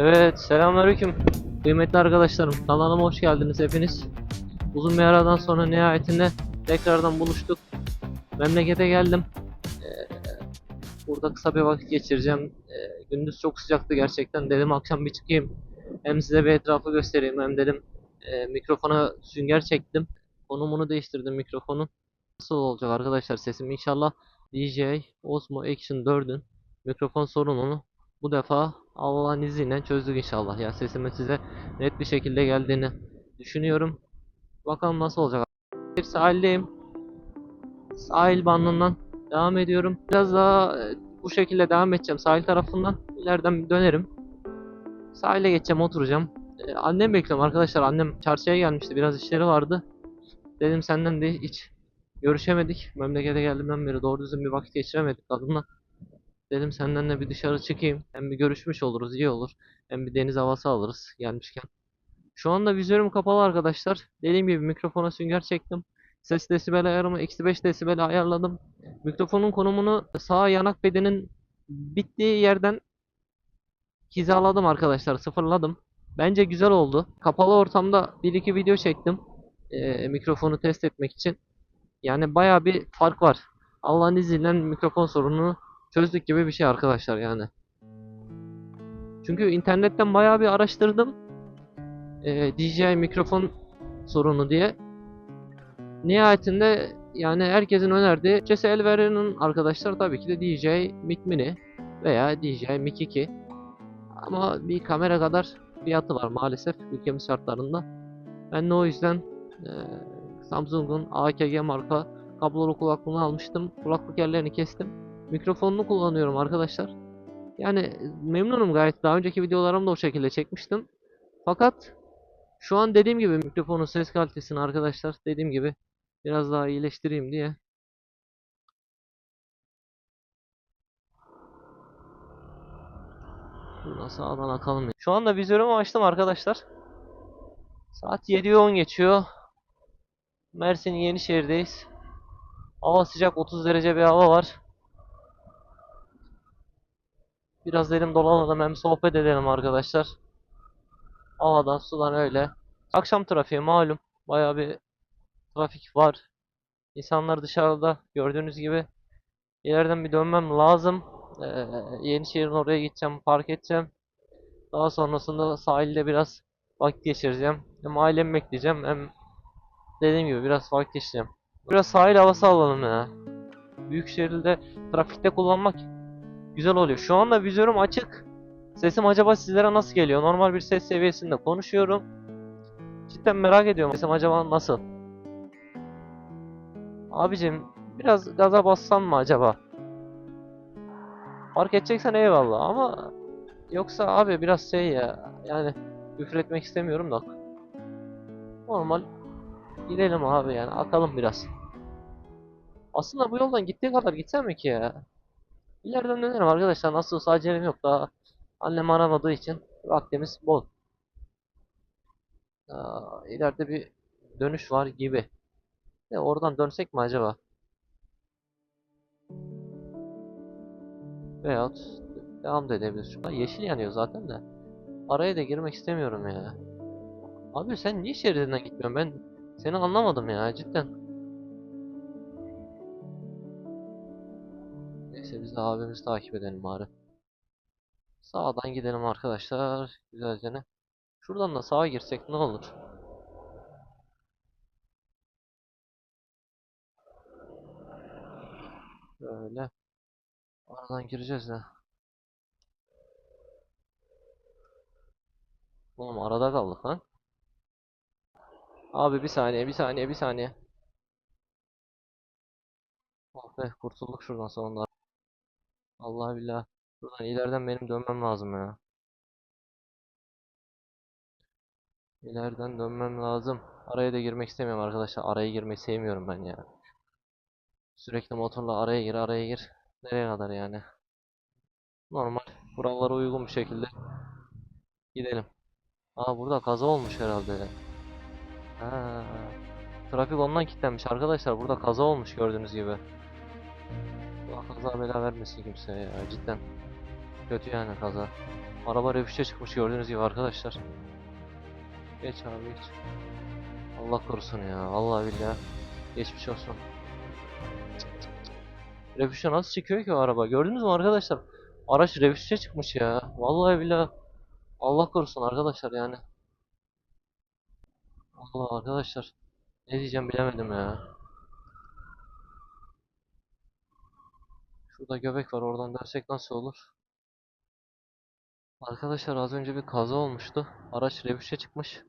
Evet, selamünaleyküm. Kıymetli arkadaşlarım, kanalıma hoş geldiniz hepiniz. Uzun bir aradan sonra nihayetinde tekrardan buluştuk. Memlekete geldim. Ee, burada kısa bir vakit geçireceğim. Ee, gündüz çok sıcaktı gerçekten. Dedim akşam bir çıkayım. Hem size bir etrafı göstereyim hem dedim e, mikrofona sünger çektim. Konumunu değiştirdim mikrofonun. Nasıl olacak arkadaşlar sesim? İnşallah DJ Osmo Action 4'ün mikrofon sorununu bu defa Allah'ın izniyle çözdük inşallah. Ya sesimin size net bir şekilde geldiğini düşünüyorum. Bakalım nasıl olacak. Sahildeyim. Sahil bandından devam ediyorum. Biraz daha e, bu şekilde devam edeceğim sahil tarafından. İleriden dönerim. Sahile geçeceğim, oturacağım. Ee, annem bekliyorum arkadaşlar. Annem çarşıya gelmişti. Biraz işleri vardı. Dedim senden de hiç görüşemedik. Memlekete geldiğimden beri doğru düzgün bir vakit geçiremedik kadınla. Dedim senden de bir dışarı çıkayım. Hem bir görüşmüş oluruz, iyi olur. Hem bir deniz havası alırız gelmişken. Şu anda vizörüm kapalı arkadaşlar. Dediğim gibi mikrofona sünger çektim. Ses desibel ayarımı eksi 5 desibel ayarladım. Mikrofonun konumunu sağ yanak bedenin bittiği yerden hizaladım arkadaşlar. Sıfırladım. Bence güzel oldu. Kapalı ortamda 1-2 video çektim. Ee, mikrofonu test etmek için. Yani baya bir fark var. Allah'ın izniyle mikrofon sorununu çözdük gibi bir şey arkadaşlar yani. Çünkü internetten bayağı bir araştırdım. Ee, DJI mikrofon sorunu diye. Nihayetinde yani herkesin önerdiği bütçesi el verenin arkadaşlar tabii ki de DJI Mic Mini veya DJI Mic 2. Ama bir kamera kadar fiyatı var maalesef ülkemiz şartlarında. Ben de o yüzden e, Samsung'un AKG marka kablolu kulaklığını almıştım. Kulaklık yerlerini kestim. Mikrofonunu kullanıyorum arkadaşlar. Yani memnunum gayet. Daha önceki videolarımda o şekilde çekmiştim. Fakat şu an dediğim gibi mikrofonun ses kalitesini arkadaşlar dediğim gibi biraz daha iyileştireyim diye Şuradan sağdan akalım. Şu anda vizörümü açtım arkadaşlar. Saat 7'ye 10 geçiyor. Mersin Yenişehir'deyiz. Hava sıcak 30 derece bir hava var. Biraz dedim dolanalım hem sohbet edelim arkadaşlar. Havadan sudan öyle. Akşam trafiği malum. Bayağı bir trafik var. İnsanlar dışarıda gördüğünüz gibi. İleriden bir dönmem lazım. Ee, Yenişehir'in oraya gideceğim, park edeceğim. Daha sonrasında sahilde biraz vakit geçireceğim. Hem ailemi bekleyeceğim hem dediğim gibi biraz vakit geçireceğim. Biraz sahil havası alalım ya. Büyük şehirde trafikte kullanmak güzel oluyor. Şu anda vizörüm açık. Sesim acaba sizlere nasıl geliyor? Normal bir ses seviyesinde konuşuyorum. Cidden merak ediyorum. Sesim acaba nasıl? Abicim biraz gaza bassam mı acaba? Fark edeceksen eyvallah ama yoksa abi biraz şey ya yani üfretmek istemiyorum da normal gidelim abi yani akalım biraz. Aslında bu yoldan gittiği kadar gitsem mi ki ya? İleriden dönerim arkadaşlar nasıl olsa acelem yok daha annem aramadığı için vaktimiz bol. Aa, ileride bir dönüş var gibi. Ya oradan dönsek mi acaba? Veyahut devam da edebiliriz. Şu an yeşil yanıyor zaten de. Araya da girmek istemiyorum ya. Abi sen niye şeridinden gitmiyorsun? Ben seni anlamadım ya cidden. Neyse biz de abimizi takip edelim bari. Sağdan gidelim arkadaşlar. Güzelce ne? Şuradan da sağa girsek ne olur? Böyle. Aradan gireceğiz ya. Oğlum arada kaldık lan. Abi bir saniye, bir saniye, bir saniye. Oh be, kurtulduk şuradan sonunda. Allah billah. Buradan ileriden benim dönmem lazım ya. İleriden dönmem lazım. Araya da girmek istemiyorum arkadaşlar. Araya girmeyi sevmiyorum ben ya. Sürekli motorla araya gir, araya gir. Nereye kadar yani? Normal. Kurallara uygun bir şekilde gidelim. Aa burada kaza olmuş herhalde. Ha. Trafik ondan kilitlenmiş arkadaşlar. Burada kaza olmuş gördüğünüz gibi. Kaza bela vermesin kimseye ya cidden. Kötü yani kaza. Araba revişe çıkmış gördüğünüz gibi arkadaşlar. Geç abi geç. Allah korusun ya. Vallahi billahi. Geçmiş olsun. Revişe nasıl çıkıyor ki o araba? Gördünüz mü arkadaşlar? Araç revişe çıkmış ya. Vallahi billahi. Allah korusun arkadaşlar yani. Allah arkadaşlar. Ne diyeceğim bilemedim ya. Şurada göbek var oradan dönsek nasıl olur? Arkadaşlar az önce bir kaza olmuştu. Araç revişe çıkmış.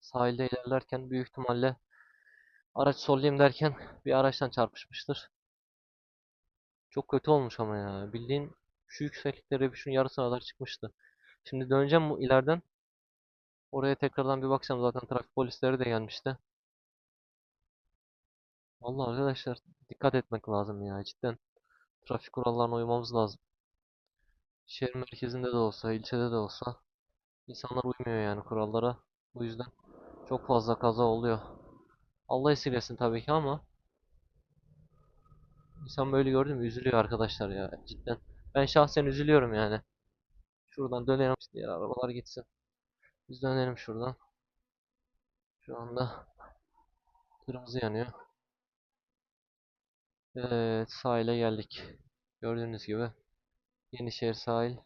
Sahilde ilerlerken büyük ihtimalle araç sollayayım derken bir araçtan çarpışmıştır. Çok kötü olmuş ama ya. Bildiğin şu yükseklikte revişin yarısına kadar çıkmıştı. Şimdi döneceğim bu ileriden. Oraya tekrardan bir bakacağım. Zaten trafik polisleri de gelmişti. Vallahi arkadaşlar dikkat etmek lazım ya cidden. Trafik kurallarına uymamız lazım. Şehir merkezinde de olsa, ilçede de olsa insanlar uymuyor yani kurallara. Bu yüzden çok fazla kaza oluyor. Allah esirgesin tabii ki ama insan böyle gördü mü üzülüyor arkadaşlar ya cidden. Ben şahsen üzülüyorum yani. Şuradan dönelim diğer arabalar gitsin. Biz dönelim şuradan. Şu anda kırmızı yanıyor. Evet sahile geldik. Gördüğünüz gibi Yenişehir sahil.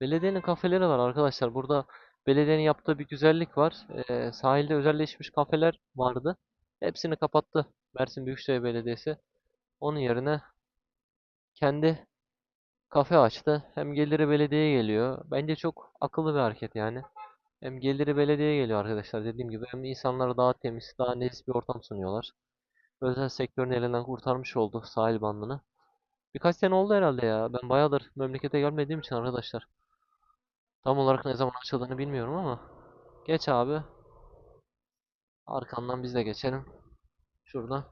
Belediyenin kafeleri var arkadaşlar. Burada belediyenin yaptığı bir güzellik var. Ee, sahilde özelleşmiş kafeler vardı. Hepsini kapattı Mersin Büyükşehir Belediyesi. Onun yerine kendi kafe açtı. Hem geliri belediyeye geliyor. Bence çok akıllı bir hareket yani. Hem geliri belediyeye geliyor arkadaşlar dediğim gibi. Hem insanlara daha temiz, daha nezih bir ortam sunuyorlar. Özel sektörün elinden kurtarmış oldu sahil bandını. Birkaç sene oldu herhalde ya. Ben bayağıdır memlekete gelmediğim için arkadaşlar. Tam olarak ne zaman açıldığını bilmiyorum ama. Geç abi. Arkandan biz de geçelim. Şuradan.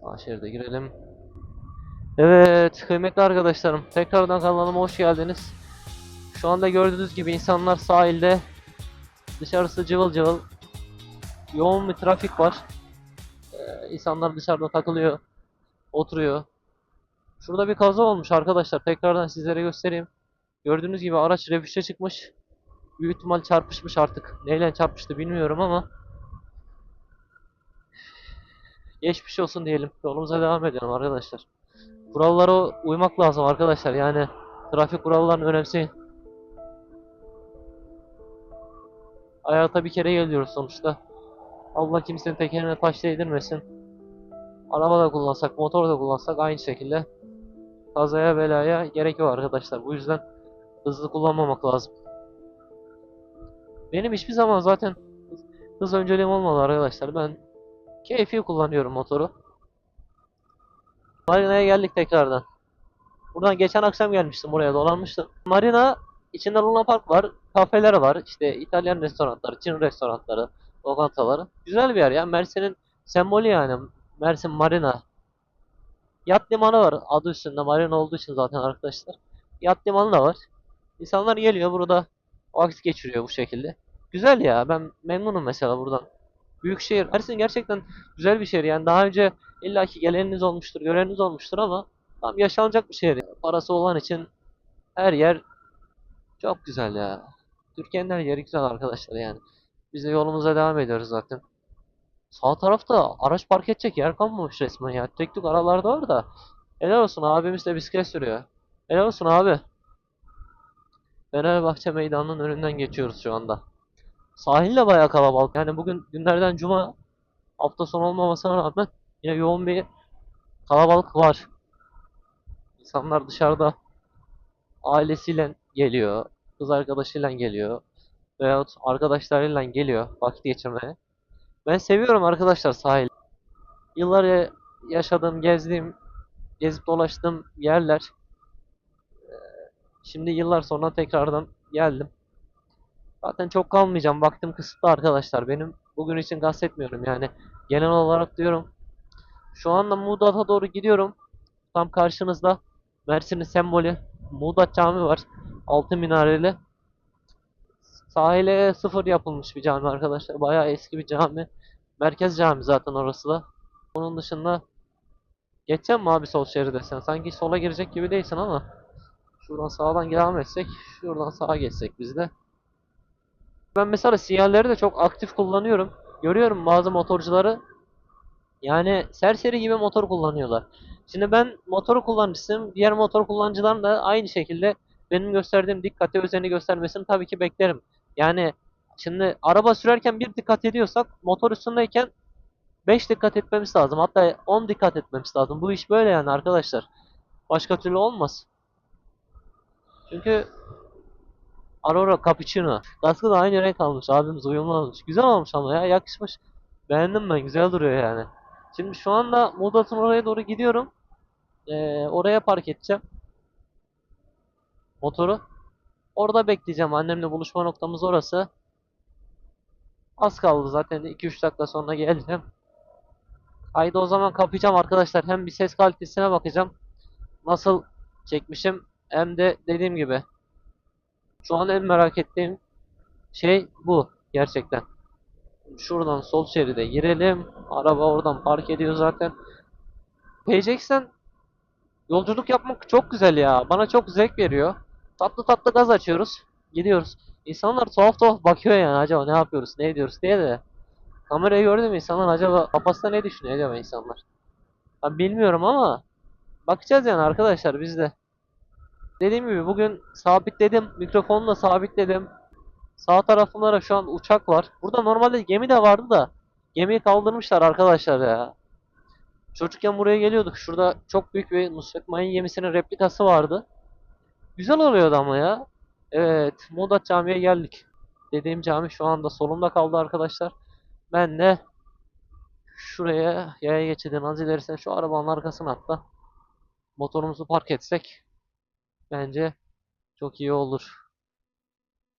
Sağ şeride girelim. Evet kıymetli arkadaşlarım. Tekrardan kanalıma hoş geldiniz. Şu anda gördüğünüz gibi insanlar sahilde. Dışarısı cıvıl cıvıl. Yoğun bir trafik var. Ee, insanlar dışarıda takılıyor. Oturuyor. Şurada bir kaza olmuş arkadaşlar. Tekrardan sizlere göstereyim. Gördüğünüz gibi araç revişe çıkmış. Büyük ihtimal çarpışmış artık. Neyle çarpıştı bilmiyorum ama. Geçmiş olsun diyelim. Yolumuza devam edelim arkadaşlar. Kurallara uymak lazım arkadaşlar. Yani trafik kurallarını önemseyin. Hayata bir kere geliyoruz sonuçta. Allah kimsenin tekerine taş değdirmesin. Araba da kullansak, motor da kullansak aynı şekilde kazaya belaya gerek yok arkadaşlar. Bu yüzden hızlı kullanmamak lazım. Benim hiçbir zaman zaten hız önceliğim olmadı arkadaşlar. Ben keyfi kullanıyorum motoru. Marina'ya geldik tekrardan. Buradan geçen akşam gelmiştim buraya dolanmıştım. Marina içinde Luna Park var, kafeler var, işte İtalyan restoranları, Çin restoranları, lokantaları. Güzel bir yer ya. Mersin'in sembolü yani. Mersin Marina. Yat limanı var adı üstünde marina olduğu için zaten arkadaşlar. Yat limanı da var. İnsanlar geliyor burada vakit geçiriyor bu şekilde. Güzel ya ben memnunum mesela buradan. Büyükşehir Mersin gerçekten güzel bir şehir yani daha önce illaki geleniniz olmuştur, göreniniz olmuştur ama tam yaşanacak bir şehir. Parası olan için her yer çok güzel ya. Türkiye'nin her yeri güzel arkadaşlar yani. Biz de yolumuza devam ediyoruz zaten. Sağ tarafta araç park edecek yer kalmamış resmen ya. Tek tük aralarda var da. Helal olsun abimiz de bisiklet sürüyor. Helal olsun abi. Fenerbahçe meydanının önünden geçiyoruz şu anda. Sahil de bayağı kalabalık. Yani bugün günlerden cuma hafta sonu olmamasına rağmen yine yoğun bir kalabalık var. İnsanlar dışarıda ailesiyle geliyor, kız arkadaşıyla geliyor veyahut arkadaşlarıyla geliyor vakit geçirmeye. Ben seviyorum arkadaşlar sahil. Yıllar ya- yaşadığım, gezdiğim, gezip dolaştığım yerler. Ee, Şimdi yıllar sonra tekrardan geldim. Zaten çok kalmayacağım. Vaktim kısıtlı arkadaşlar. Benim bugün için kastetmiyorum yani. Genel olarak diyorum. Şu anda Muğdat'a doğru gidiyorum. Tam karşınızda Mersin'in sembolü Muğdat Camii var. Altı minareli. Sahile sıfır yapılmış bir cami arkadaşlar. Bayağı eski bir cami. Merkez cami zaten orası da. Onun dışında geçeceğim mi abi sol şeride sen? Sanki sola girecek gibi değilsin ama. Şuradan sağdan devam etsek, şuradan sağa geçsek biz de. Ben mesela sinyalleri de çok aktif kullanıyorum. Görüyorum bazı motorcuları yani serseri gibi motor kullanıyorlar. Şimdi ben motoru kullanıcısıyım. Diğer motor kullanıcıların da aynı şekilde benim gösterdiğim dikkate özeni göstermesini tabii ki beklerim. Yani şimdi araba sürerken bir dikkat ediyorsak motor üstündeyken 5 dikkat etmemiz lazım. Hatta 10 dikkat etmemiz lazım. Bu iş böyle yani arkadaşlar. Başka türlü olmaz. Çünkü Aurora Cappuccino. Kaskı da aynı renk almış. Abimiz uyumlu almış. Güzel olmuş ama ya yakışmış. Beğendim ben. Güzel duruyor yani. Şimdi şu anda Muğdat'ın oraya doğru gidiyorum. Ee, oraya park edeceğim. Motoru. Orada bekleyeceğim. Annemle buluşma noktamız orası. Az kaldı zaten 2-3 dakika sonra geleceğim. Haydi o zaman kapayacağım arkadaşlar. Hem bir ses kalitesine bakacağım. Nasıl çekmişim. Hem de dediğim gibi. Şu an en merak ettiğim şey bu. Gerçekten. Şuradan sol şeride girelim. Araba oradan park ediyor zaten. PCX'ten yolculuk yapmak çok güzel ya. Bana çok zevk veriyor. Tatlı tatlı gaz açıyoruz. Gidiyoruz. İnsanlar tuhaf tuhaf bakıyor yani acaba ne yapıyoruz, ne ediyoruz diye de. Kamerayı gördüm insanlar acaba kafasında ne düşünüyor acaba insanlar? Ben bilmiyorum ama bakacağız yani arkadaşlar biz de. Dediğim gibi bugün sabitledim. Mikrofonu da sabitledim. Sağ tarafımda da şu an uçak var. Burada normalde gemi de vardı da gemiyi kaldırmışlar arkadaşlar ya. Çocukken buraya geliyorduk. Şurada çok büyük bir Nusret Mayın gemisinin replikası vardı. Güzel oluyordu ama ya. Evet, Modat Camii'ye geldik. Dediğim cami şu anda solumda kaldı arkadaşlar. Ben de şuraya yaya geçidin az ilerisine şu arabanın arkasına atla. Motorumuzu park etsek bence çok iyi olur.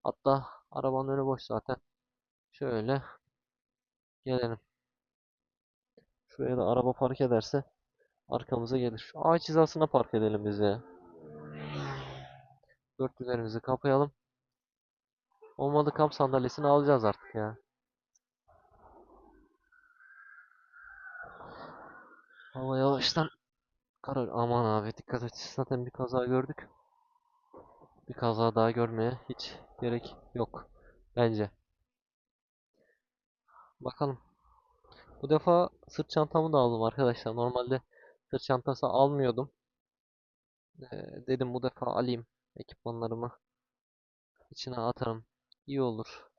Hatta arabanın önü boş zaten. Şöyle gelelim. Şuraya da araba park ederse arkamıza gelir. Şu ağaç hizasına park edelim biz ya. Dörtlülerimizi kapayalım. Olmadı kamp sandalyesini alacağız artık ya. Hava yavaştan karar. Aman abi dikkat et. Zaten bir kaza gördük. Bir kaza daha görmeye hiç gerek yok. Bence. Bakalım. Bu defa sırt çantamı da aldım arkadaşlar. Normalde sırt çantası almıyordum. Ee, dedim bu defa alayım ekipmanlarımı. içine atarım. İyi olur.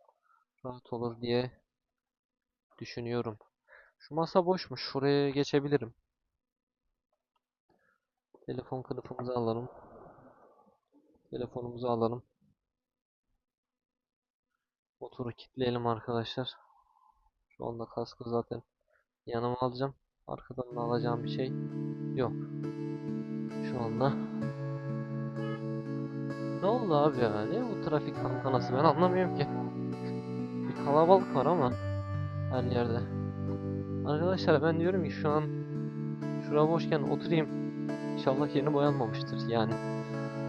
Rahat olur diye düşünüyorum. Şu masa boşmuş. Şuraya geçebilirim. Telefon kılıfımızı alalım. Telefonumuzu alalım. Motoru kilitleyelim arkadaşlar. Şu anda kaskı zaten yanıma alacağım. Arkadan da alacağım bir şey yok. Şu anda. Ne oldu abi ya? Ne bu trafik tantanası? Ben anlamıyorum ki. Bir kalabalık var ama her yerde. Arkadaşlar ben diyorum ki şu an şura boşken oturayım. İnşallah yeni boyanmamıştır yani.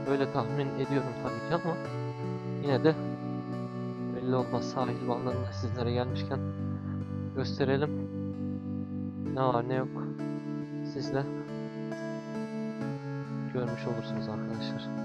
Böyle tahmin ediyorum tabii ki ama yine de belli olmaz. Sahil bandlarında sizlere gelmişken gösterelim. Ne var ne yok. Siz de görmüş olursunuz arkadaşlar.